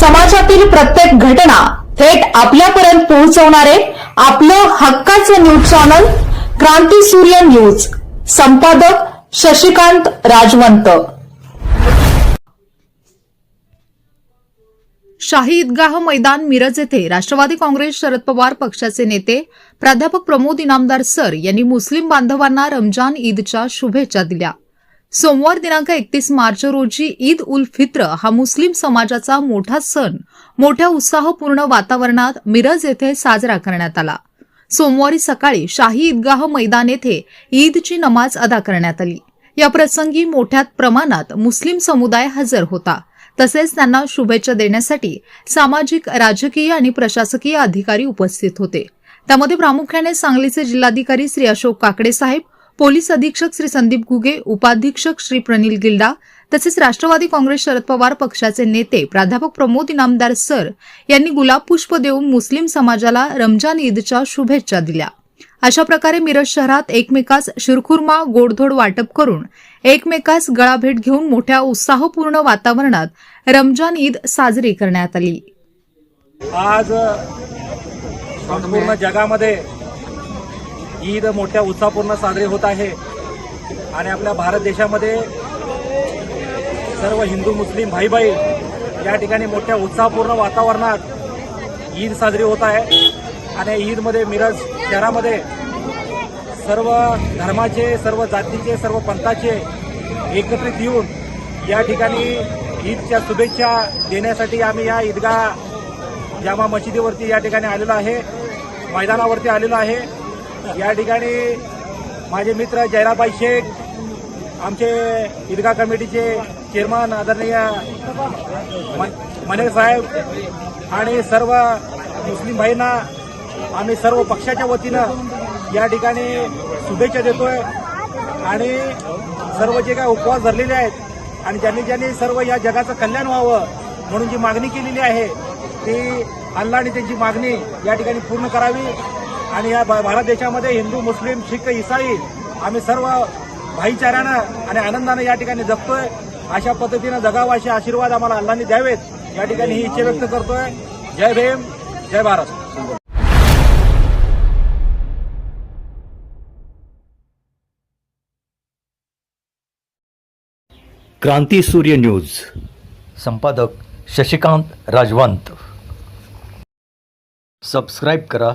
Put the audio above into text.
समाजातील प्रत्येक घटना थेट आपल्यापर्यंत पोहोचवणारे आपलं हक्काचं न्यूज चॅनल क्रांती सूर्य न्यूज. संपादक शशिकांत राजवंत. शाही ईदगाह मैदान मिरज येथे राष्ट्रवादी काँग्रेस शरद पवार पक्षाचे नेते प्राध्यापक प्रमोद इनामदार सर यांनी मुस्लिम बांधवांना रमजान ईदच्या शुभेच्छा दिल्या. सोमवार दिनांक एकतीस मार्च रोजी ईद उल फित्र हा मुस्लिम समाजाचा मोठा सण. मोठ्या उत्साहपूर्ण वातावरणात मिरज येथे साजरा करण्यात आला. सोमवारी सकाळी शाही ईदगाह मैदान येथे ईदची नमाज अदा करण्यात आली. या प्रसंगी मोठ्या प्रमाणात मुस्लिम समुदाय हजर होता. तसेच त्यांना शुभेच्छा देण्यासाठी सामाजिक राजकीय आणि प्रशासकीय अधिकारी उपस्थित होते. त्यामध्ये प्रामुख्याने सांगलीचे जिल्हाधिकारी श्री अशोक काकडे साहेब पोलीस अधीक्षक श्री संदीप घुगे उपाधीक्षक श्री प्रनिल गिल्डा तसेच राष्ट्रवादी काँग्रेस शरद पवार पक्षाचे नेते प्राध्यापक प्रमोद इनामदार सर यांनी गुलाब पुष्प देऊन मुस्लिम समाजाला रमजान ईदच्या शुभेच्छा दिल्या. अशा प्रकारे मिरज शहरात एकमेकास शिरखुर्मा गोडधोड वाटप करून एकमेकास गळाभेट घेऊन मोठ्या उत्साहपूर्ण वातावरणात रमजान ईद साजरी करण्यात आली. आज संपूर्ण जगामध्ये ईद मोठ्या उत्साहपूर्ण साजरी होत आहे. आणि आपल्या भारत देशामध्ये सर्व हिंदू मुस्लिम भाई भाई या ठिकाणी मोठ्या उत्साहपूर्ण वातावरणात ईद साजरी होत आहे. आणि ईदमध्ये मिरज शहरामध्ये सर्व धर्माचे सर्व जातीचे सर्व पंथाचे एकत्रित येऊन या ठिकाणी ईदच्या शुभेच्छा देण्यासाठी आम्ही या ईदगाह जामा मशिदीवरती या ठिकाणी आलेलो आहे. मैदानावरती आलेलो आहे. या ठिकाणी माझे मित्र जयराबाई शेख आमचे ईदगा कमिटीचे चेअरमन आदरणीय मन- मने साहेब आणि सर्व मुस्लिम भाईंना आम्ही सर्व पक्षाच्या वतीनं या ठिकाणी शुभेच्छा देतोय आणि सर्व जे काय उपवास धरलेले आहेत आणि ज्यांनी ज्यांनी सर्व या जगाचं कल्याण व्हावं म्हणून जी मागणी केलेली आहे ती अल्लाने त्यांची मागणी या ठिकाणी पूर्ण करावी. आणि या भारत देशामध्ये हिंदू मुस्लिम शीख इसाई आम्ही सर्व भाईचाऱ्यानं आणि आनंदानं या ठिकाणी जगतोय. अशा पद्धतीनं जगावं असे आशीर्वाद आम्हाला अल्लाने द्यावेत. या ठिकाणी ही इच्छा व्यक्त करतोय. जय भीम जय भारत. क्रांती सूर्य न्यूज. संपादक शशिकांत राजवंत. सबस्क्राईब करा.